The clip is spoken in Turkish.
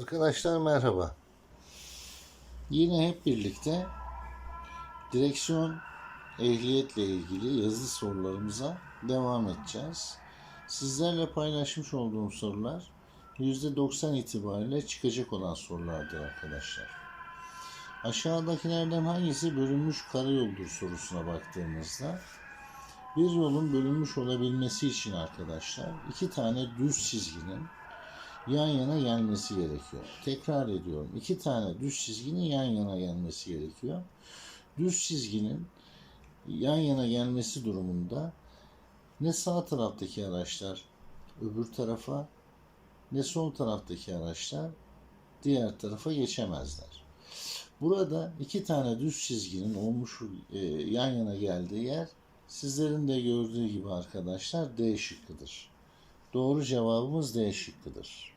Arkadaşlar merhaba. Yine hep birlikte direksiyon ehliyetle ilgili yazılı sorularımıza devam edeceğiz. Sizlerle paylaşmış olduğum sorular %90 itibariyle çıkacak olan sorulardır arkadaşlar. Aşağıdakilerden hangisi bölünmüş karayoldur sorusuna baktığımızda bir yolun bölünmüş olabilmesi için arkadaşlar iki tane düz çizginin yan yana gelmesi gerekiyor. Tekrar ediyorum. iki tane düz çizginin yan yana gelmesi gerekiyor. Düz çizginin yan yana gelmesi durumunda ne sağ taraftaki araçlar öbür tarafa ne sol taraftaki araçlar diğer tarafa geçemezler. Burada iki tane düz çizginin olmuş e, yan yana geldiği yer sizlerin de gördüğü gibi arkadaşlar D şıkkıdır. Doğru cevabımız D şıkkıdır.